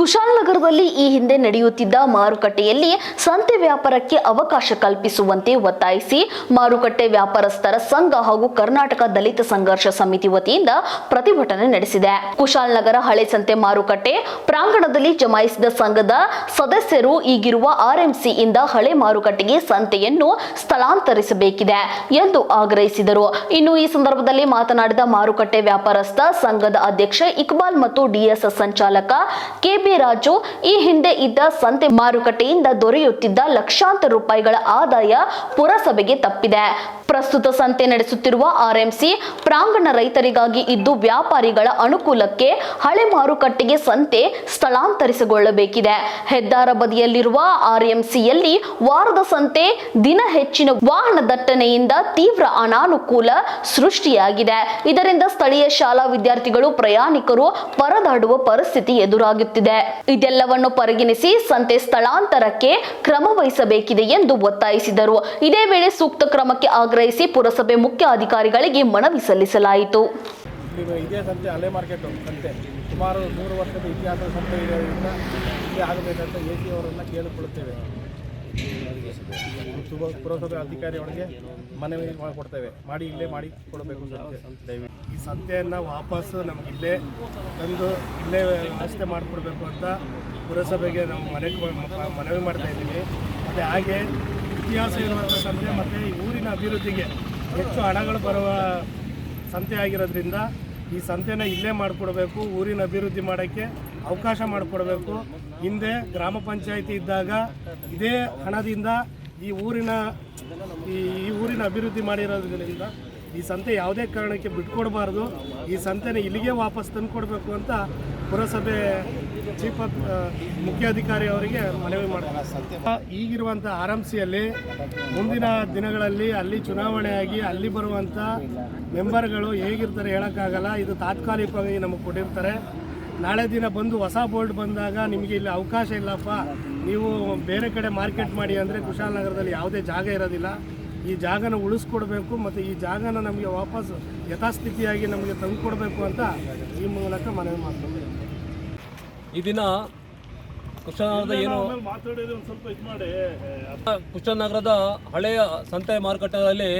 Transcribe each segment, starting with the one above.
ಕುಶಾಲನಗರದಲ್ಲಿ ಈ ಹಿಂದೆ ನಡೆಯುತ್ತಿದ್ದ ಮಾರುಕಟ್ಟೆಯಲ್ಲಿ ಸಂತೆ ವ್ಯಾಪಾರಕ್ಕೆ ಅವಕಾಶ ಕಲ್ಪಿಸುವಂತೆ ಒತ್ತಾಯಿಸಿ ಮಾರುಕಟ್ಟೆ ವ್ಯಾಪಾರಸ್ಥರ ಸಂಘ ಹಾಗೂ ಕರ್ನಾಟಕ ದಲಿತ ಸಂಘರ್ಷ ಸಮಿತಿ ವತಿಯಿಂದ ಪ್ರತಿಭಟನೆ ನಡೆಸಿದೆ. ಕುಶಾಲನಗರ ಹಳೆ ಸಂತೆ ಮಾರುಕಟ್ಟೆ ಪ್ರಾಂಗಣದಲ್ಲಿ ಜಮಾಯಿಸಿದ ಸಂಘದ ಸದಸ್ಯರು ಈಗಿರುವ ಆರ್ಎಂಸಿಯಿಂದ ಹಳೆ ಮಾರುಕಟ್ಟೆಗೆ ಸಂತೆಯನ್ನು ಸ್ಥಳಾಂತರಿಸಬೇಕಿದೆ ಎಂದು ಆಗ್ರಹಿಸಿದರು. ಇನ್ನು ಈ ಸಂದರ್ಭದಲ್ಲಿ ಮಾತನಾಡಿದ ಮಾರುಕಟ್ಟೆ ವ್ಯಾಪಾರಸ್ಥ ಸಂಘದ ಅಧ್ಯಕ್ಷ ಇಕ್ಬಾಲ್ ಮತ್ತು ಡಿಎಸ್ ಸಂಚಾಲಕ ಕೆಬಿ ರಾಜು ಈ ಹಿಂದೆ ಇದ್ದ ಸಂತೆ ಮಾರುಕಟ್ಟೆಯಿಂದ ದೊರೆಯುತ್ತಿದ್ದ ಲಕ್ಷಾಂತರ ರೂಪಾಯಿಗಳ ಆದಾಯ ಪುರಸಭೆಗೆ ತಪ್ಪಿದೆ. ಪ್ರಸ್ತುತ ಸಂತೆ ನಡೆಸುತ್ತಿರುವ ಆರ್ಎಂಸಿ ಪ್ರಾಂಗಣ ರೈತರಿಗಾಗಿ ಇದ್ದು ವ್ಯಾಪಾರಿಗಳ ಅನುಕೂಲಕ್ಕೆ ಹಳೆ ಮಾರುಕಟ್ಟೆಗೆ ಸಂತೆ ಸ್ಥಳಾಂತರಿಸಿಕೊಳ್ಳಬೇಕಿದೆ. ಹೆದ್ದಾರ ಬದಿಯಲ್ಲಿರುವ ಆರ್ಎಂಸಿಯಲ್ಲಿ ವಾರದ ಸಂತೆ ದಿನ ಹೆಚ್ಚಿನ ವಾಹನ ದಟ್ಟಣೆಯಿಂದ ತೀವ್ರ ಅನಾನುಕೂಲ ಸೃಷ್ಟಿಯಾಗಿದೆ. ಇದರಿಂದ ಸ್ಥಳೀಯ ಶಾಲಾ ವಿದ್ಯಾರ್ಥಿಗಳು, ಪ್ರಯಾಣಿಕರು ಪರದಾಡುವ ಪರಿಸ್ಥಿತಿ ಎದುರಾಗುತ್ತಿದೆ. ಇದೆಲ್ಲವನ್ನು ಪರಿಗಣಿಸಿ ಸಂತೆ ಸ್ಥಳಾಂತರಕ್ಕೆ ಕ್ರಮ ವಹಿಸಬೇಕಿದೆ ಎಂದು ಒತ್ತಾಯಿಸಿದರು. ಇದೇ ವೇಳೆ ಸೂಕ್ತ ಕ್ರಮಕ್ಕೆ ಆಗ್ರಹಿಸಿ ಪುರಸಭೆ ಮುಖ್ಯ ಅಧಿಕಾರಿಗಳಿಗೆ ಮನವಿ ಸಲ್ಲಿಸಲಾಯಿತು. ಇದೇ ಸಂತೆ, ಹಳೆ ಮಾರ್ಕೆಟು ಸಂತೆ. ಸುಮಾರು ನೂರು ವರ್ಷದ ಇತಿಹಾಸದ ಸಂತೆ ಇರೋದ್ರಿಂದ ಇದೇ ಆಗಬೇಕಂತ ಎ ಸಿ ಅವರನ್ನು ಕೇಳಿಕೊಳ್ಳುತ್ತೇವೆ. ಪುರಸಭೆ ಅಧಿಕಾರಿಗಳಿಗೆ ಮನವಿ ಮಾಡಿಕೊಡ್ತೇವೆ. ಮಾಡಿ ಇಲ್ಲೇ ಮಾಡಿ ಕೊಡಬೇಕು ಅಂತ ಈ ಸಂತೆಯನ್ನು ವಾಪಸ್ಸು ನಮಗೆ ಇಲ್ಲೇ ತಂದು ಇಲ್ಲೇ ವ್ಯವಸ್ಥೆ ಮಾಡಿಕೊಡ್ಬೇಕು ಅಂತ ಪುರಸಭೆಗೆ ನಾವು ಮನೆ ಮನವಿ ಮಾಡ್ತಾ ಇದ್ದೀವಿ. ಮತ್ತು ಹಾಗೆ ಇತಿಹಾಸ ಇರುವಂಥ ಸಂತೆ ಮತ್ತು ಈ ಊರಿನ ಅಭಿವೃದ್ಧಿಗೆ ಹೆಚ್ಚು ಹಣಗಳು ಬರುವ ಸಂತೆ ಆಗಿರೋದ್ರಿಂದ ಈ ಸಂತೆನ ಇಲ್ಲೇ ಮಾಡಿಕೊಡ್ಬೇಕು, ಊರಿನ ಅಭಿವೃದ್ಧಿ ಮಾಡೋಕ್ಕೆ ಅವಕಾಶ ಮಾಡಿಕೊಡ್ಬೇಕು. ಹಿಂದೆ ಗ್ರಾಮ ಪಂಚಾಯಿತಿ ಇದ್ದಾಗ ಇದೇ ಹಣದಿಂದ ಈ ಊರಿನ, ಈ ಈ ಊರಿನ ಅಭಿವೃದ್ಧಿ ಮಾಡಿರೋದ್ರಿಂದ ಈ ಸಂತೆ ಯಾವುದೇ ಕಾರಣಕ್ಕೆ ಬಿಟ್ಕೊಡಬಾರ್ದು, ಈ ಸಂತೆನ ಇಲ್ಲಿಗೆ ವಾಪಸ್ ತಂದು ಕೊಡಬೇಕು ಅಂತ ಪುರಸಭೆ ಚೀಫ್ ಮುಖ್ಯಾಧಿಕಾರಿ ಅವರಿಗೆ ಮನವಿ ಮಾಡ್ತಾರೆ. ಈಗಿರುವಂಥ ಆರ್ ಎಂ ಸಿಯಲ್ಲಿ ಮುಂದಿನ ದಿನಗಳಲ್ಲಿ ಅಲ್ಲಿ ಚುನಾವಣೆಯಾಗಿ ಅಲ್ಲಿ ಬರುವಂಥ ಮೆಂಬರ್ಗಳು ಹೇಗಿರ್ತಾರೆ ಹೇಳೋಕ್ಕಾಗಲ್ಲ. ಇದು ತಾತ್ಕಾಲಿಕವಾಗಿ ನಮಗೆ ಕೊಟ್ಟಿರ್ತಾರೆ. ನಾಳೆ ದಿನ ಬಂದು ಹೊಸ ಬೋರ್ಡ್ ಬಂದಾಗ ನಿಮಗೆ ಇಲ್ಲಿ ಅವಕಾಶ ಇಲ್ಲಪ್ಪ. ನೀವು ಬೇರೆ ಕಡೆ ಮಾರ್ಕೆಟ್ ಮಾಡಿ ಅಂದರೆ ಕುಶಾಲನಗರದಲ್ಲಿ ಯಾವುದೇ ಜಾಗ ಇರೋದಿಲ್ಲ. ಈ ಜಾಗನ ಉಳಿಸ್ಕೊಡ್ಬೇಕು ಮತ್ತು ಈ ಜಾಗನ ನಮಗೆ ವಾಪಸ್ ಯಥಾಸ್ಥಿತಿಯಾಗಿ ನಮಗೆ ತಂದುಕೊಡ್ಬೇಕು ಅಂತ ಈ ಮೂಲಕ ಮನವಿ ಮಾಡ್ತೀವಿ. ಈ ದಿನ ಕುಶನಗರದ ಏನು ಕುಶನಗರದ ಹಳೆಯ ಸಂತೆ ಮಾರುಕಟ್ಟೆಯಲ್ಲಿ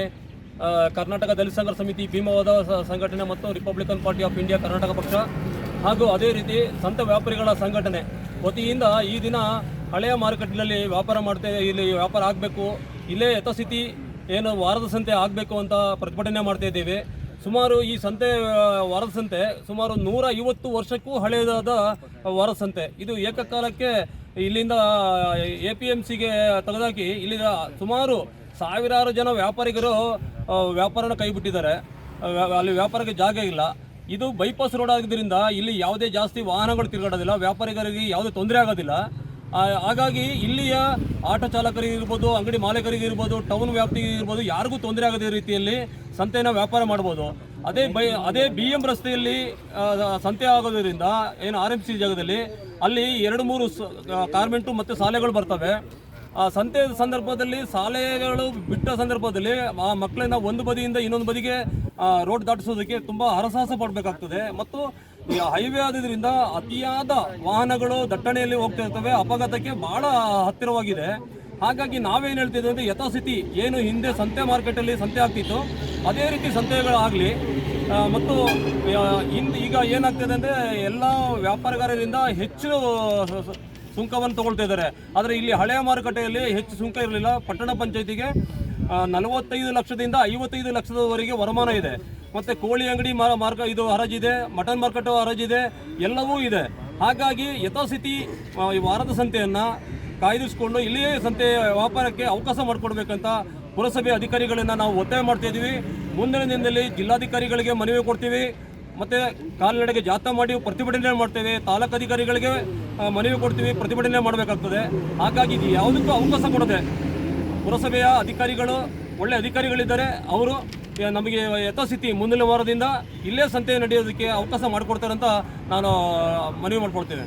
ಕರ್ನಾಟಕ ದಲಿತ ಸಂಘರ್ಷ ಸಮಿತಿ ಭೀಮವಾದ ಸಂಘಟನೆ ಮತ್ತು Republican Party of India Karnataka ಪಕ್ಷ ಹಾಗೂ ಅದೇ ರೀತಿ ಸಂತ ವ್ಯಾಪಾರಿಗಳ ಸಂಘಟನೆ ವತಿಯಿಂದ ಈ ದಿನ ಹಳೆಯ ಮಾರುಕಟ್ಟೆಯಲ್ಲಿ ವ್ಯಾಪಾರ ಮಾಡ್ತೇವೆ ಇಲ್ಲಿ ವ್ಯಾಪಾರ ಆಗಬೇಕು. ಇಲ್ಲೇ ಯಥಸ್ಥಿತಿ ಏನು ವಾರದ ಸಂತೆ ಆಗಬೇಕು ಅಂತ ಪ್ರತಿಭಟನೆ ಮಾಡ್ತಾ ಇದ್ದೇವೆ. ಸುಮಾರು ಈ ಸಂತೆ ವರಸಂತೆ ಸಂತೆ ಸುಮಾರು ನೂರ ಐವತ್ತು ವರ್ಷಕ್ಕೂ ಹಳೆಯದಾದ ವರಸಂತೆ. ಸಂತೆ ಇದು ಏಕಕಾಲಕ್ಕೆ ಇಲ್ಲಿಂದ ಎ ಪಿ ಎಂ ಸಿಗೆ ತೆಗೆದಾಕಿ ಇಲ್ಲಿ ಸುಮಾರು ಸಾವಿರಾರು ಜನ ವ್ಯಾಪಾರಿಗರು ವ್ಯಾಪಾರನ ಕೈಬಿಟ್ಟಿದ್ದಾರೆ. ಅಲ್ಲಿ ವ್ಯಾಪಾರಕ್ಕೆ ಜಾಗ ಇಲ್ಲ. ಇದು ಬೈಪಾಸ್ ರೋಡ್ ಆಗಿದ್ದರಿಂದ ಇಲ್ಲಿ ಯಾವುದೇ ಜಾಸ್ತಿ ವಾಹನಗಳು ತಿರುಗಾಡೋದಿಲ್ಲ. ವ್ಯಾಪಾರಿಗರಿಗೆ ಯಾವುದೇ ತೊಂದರೆ ಆಗೋದಿಲ್ಲ. ಹಾಗಾಗಿ ಇಲ್ಲಿಯ ಆಟೋ ಚಾಲಕರಿಗೆ ಇರ್ಬೋದು, ಅಂಗಡಿ ಮಾಲೀಕರಿಗೆ ಇರ್ಬೋದು ಟೌನ್ ವ್ಯಾಪ್ತಿಗೆ ಇರ್ಬೋದು, ಯಾರಿಗೂ ತೊಂದರೆ ಆಗದ ರೀತಿಯಲ್ಲಿ ಸಂತೆನ ವ್ಯಾಪಾರ ಮಾಡ್ಬೋದು. ಅದೇ ಬೈ, ಅದೇ ಬಿ ಎಂ ರಸ್ತೆಯಲ್ಲಿ ಸಂತೆ ಆಗೋದ್ರಿಂದ, ಏನು ಆರ್ ಎಂ ಸಿ ಜಾಗದಲ್ಲಿ, ಅಲ್ಲಿ ಎರಡು ಮೂರು ಕಾರ್ಮೆಂಟು ಮತ್ತು ಶಾಲೆಗಳು ಬರ್ತವೆ. ಆ ಸಂತೆ ಸಂದರ್ಭದಲ್ಲಿ ಶಾಲೆಗಳು ಬಿಟ್ಟ ಸಂದರ್ಭದಲ್ಲಿ ಆ ಮಕ್ಕಳನ್ನ ಒಂದು ಬದಿಯಿಂದ ಇನ್ನೊಂದು ಬದಿಗೆ ರೋಡ್ ದಾಟಿಸೋದಕ್ಕೆ ತುಂಬ ಹರಸಾಹಸ ಪಡಬೇಕಾಗ್ತದೆ. ಮತ್ತು ಈ ಹೈವೇ ಆದ್ರಿಂದ ಅತಿಯಾದ ವಾಹನಗಳು ದಟ್ಟಣೆಯಲ್ಲಿ ಹೋಗ್ತಾ ಇರ್ತವೆ. ಅಪಘಾತಕ್ಕೆ ಬಹಳ ಹತ್ತಿರವಾಗಿದೆ. ಹಾಗಾಗಿ ನಾವೇನು ಹೇಳ್ತಿದ್ವಿ ಅಂದರೆ ಯಥಾಸ್ಥಿತಿ ಏನು ಹಿಂದೆ ಸಂತೆ ಮಾರ್ಕೆಟಲ್ಲಿ ಸಂತೆ ಆಗ್ತಿತ್ತು. ಅದೇ ರೀತಿ ಸಂತೆಗಳಾಗಲಿ ಮತ್ತು ಇಂದು ಈಗ ಏನಾಗ್ತಿದೆ ಅಂದರೆ ಎಲ್ಲ ವ್ಯಾಪಾರಗಾರರಿಂದ ಹೆಚ್ಚು ಸುಂಕವನ್ನು ತಗೊಳ್ತಾ ಇದ್ದಾರೆ. ಆದರೆ ಇಲ್ಲಿ ಹಳೆಯ ಮಾರುಕಟ್ಟೆಯಲ್ಲಿ ಹೆಚ್ಚು ಸುಂಕ ಇರಲಿಲ್ಲ. ಪಟ್ಟಣ ಪಂಚಾಯತಿಗೆ ನಲವತ್ತೈದು ಲಕ್ಷದಿಂದ ಐವತ್ತೈದು ಲಕ್ಷದವರೆಗೆ ವರಮಾನ ಇದೆ. ಮತ್ತು ಕೋಳಿ ಅಂಗಡಿ ಮಾರ ಮಾರ್ಕ ಇದು ಹರಾಜಿದೆ ಮಟನ್ ಮಾರ್ಕೆಟ್ ಹರಾಜಿದೆ ಎಲ್ಲವೂ ಇದೆ. ಹಾಗಾಗಿ ಯಥಾಸ್ಥಿತಿ ಈ ವಾರದ ಸಂತೆಯನ್ನು ಕಾಯ್ದಿರಿಸಿಕೊಂಡು ಇಲ್ಲಿಯೇ ಸಂತೆ ವ್ಯಾಪಾರಕ್ಕೆ ಅವಕಾಶ ಮಾಡಿಕೊಡ್ಬೇಕಂತ ಪುರಸಭೆ ಅಧಿಕಾರಿಗಳನ್ನ ನಾವು ಒತ್ತಾಯ ಮಾಡ್ತಾ ಇದ್ದೀವಿ. ಮುಂದಿನ ದಿನದಲ್ಲಿ ಜಿಲ್ಲಾಧಿಕಾರಿಗಳಿಗೆ ಮನವಿ ಕೊಡ್ತೀವಿ. ಮತ್ತೆ ಕಾಲ್ನಡೆಗೆ ಜಾಥಾ ಮಾಡಿ ಪ್ರತಿಭಟನೆ ಮಾಡ್ತೇವೆ. ತಾಲೂಕು ಅಧಿಕಾರಿಗಳಿಗೆ ಮನವಿ ಕೊಡ್ತೀವಿ. ಪ್ರತಿಭಟನೆ ಮಾಡಬೇಕಾಗ್ತದೆ. ಹಾಗಾಗಿ ಯಾವುದಕ್ಕೂ ಅವಕಾಶ ಕೊಡದೆ ಪುರಸಭೆಯ ಅಧಿಕಾರಿಗಳು, ಒಳ್ಳೆ ಅಧಿಕಾರಿಗಳಿದ್ದಾರೆ. ಅವರು ನಮಗೆ ಯಥಾಸ್ಥಿತಿ ಮುಂದಿನ ವಾರದಿಂದ ಇಲ್ಲೇ ಸಂತೆ ನಡೆಯೋದಕ್ಕೆ ಅವಕಾಶ ಮಾಡಿಕೊಡ್ತಾರೆ ಅಂತ ನಾನು ಮನವಿ ಮಾಡ್ಕೊಳ್ತೇನೆ.